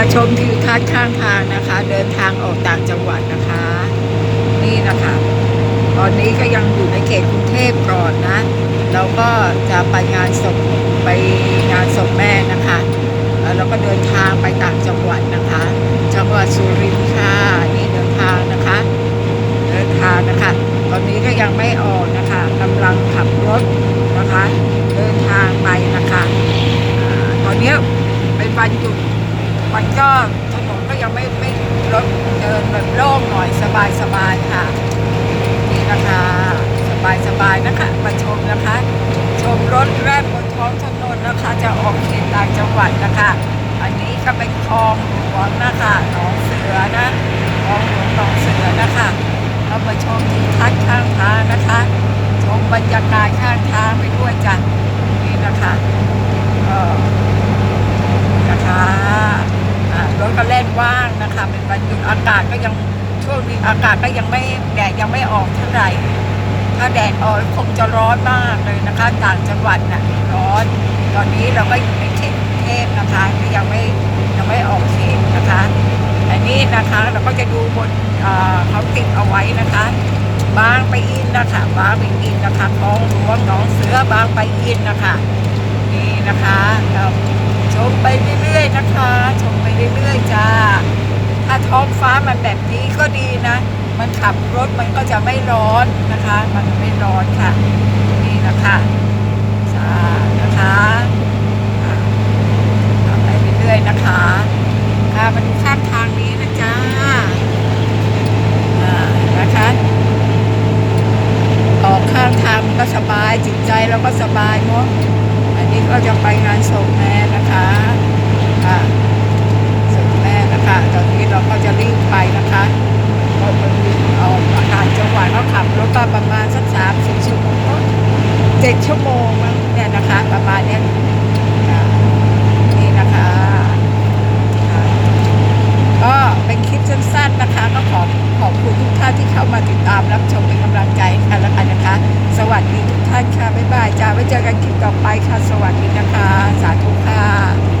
มาชมทิวทัศน์ข้างทางนะคะ เดินทางออกต่างจังหวัดนะคะ นี่นะคะ ตอนนี้ก็ยังอยู่ในเขตกรุงเทพก่อนนะเราก็จะไปงานศพไปงานศพแม่นะคะแล้วเราก็เดินทางไปต่างจังหวัดนะคะ จังหวัดสุรินทร์ค่ะนี่เดินทางนะคะ เดินทางนะคะ ตอนนี้ก็ยังไม่ออกนะคะกำลังขับรถนะคะ เดินทางไปนะคะอตอนนี้เป็นวันหยุด มันก็ถนนก็ยังไม่ไม่รถเดินแบบโล่งหน่อยสบายสบายๆค่ะนี่นะคะสบายสบายนะคะมาชมนะคะ ชมรถแล่นบนท้องถนนนะคะ จะออกเขตต่างจังหวัดนะคะ อันนี้ก็เป็นคลองหลวงนะคะหนองเสือนะคลองหลวงหนองเสือนะคะเรามาชมทิวทัศน์ข้างทางนะคะ ชมบรรยากาศข้างทางไปด้วยจ้ะนี่นะคะเอ่อนะคะอ่ารถก็เล่น ว่างนะคะเป็นวันหยุดอากาศก็ยังช่วงนี้อากาศก็ยังไม่แดดยังไม่ออกเท่าไหร่ถ้าแดดออกคงจะร้อนมากเลยนะคะต่างจังหวัดน่ะร้อน ตอนนี้เราก็อยู่ในเขตกรุงเทพนะคะที่ยังไม่ยังไม่ออกเขตนะคะ อันนี้นะคะเราก็จะดูบนเขาติดเอาไว้นะคะบางไปอินนะคะบางไปอินนะคะคลองหลวงหนองเสือบางไปอินนะคะนี่นะคะเราชมไปเรื่อยๆนะคะชมไป เรื่อยๆจ้า ถ้าท้องฟ้ามันแบบนี้ก็ดีนะ มันขับรถมันก็จะไม่ร้อนนะคะ มันไม่ร้อนค่ะ นี่นะคะจ้านะคะทำไปเรื่อยๆนะคะค่ะมาดูข้างทางนี้นะจ้าอ่านะคะออกข้างทางก็สบายจิตใจเราก็สบายเนาะอันนี้ก็จะไปงานศพนะ จ็ดชั่วโมงเนี่ยนะคะประมาณเนี้ยนี่นะคะ ก็เป็นคลิปสั้นๆนะคะ ก็ขอขอบคุณทุกท่านที่เข้ามาติดตามรับชมเป็นกำลังใจค่ะแล้วกันนะคะ สวัสดีทุกท่านค่ะบ๊ายบายจ้าไว้เจอกันคลิปต่อไปค่ะ สวัสดีนะคะ สาธุค่ะ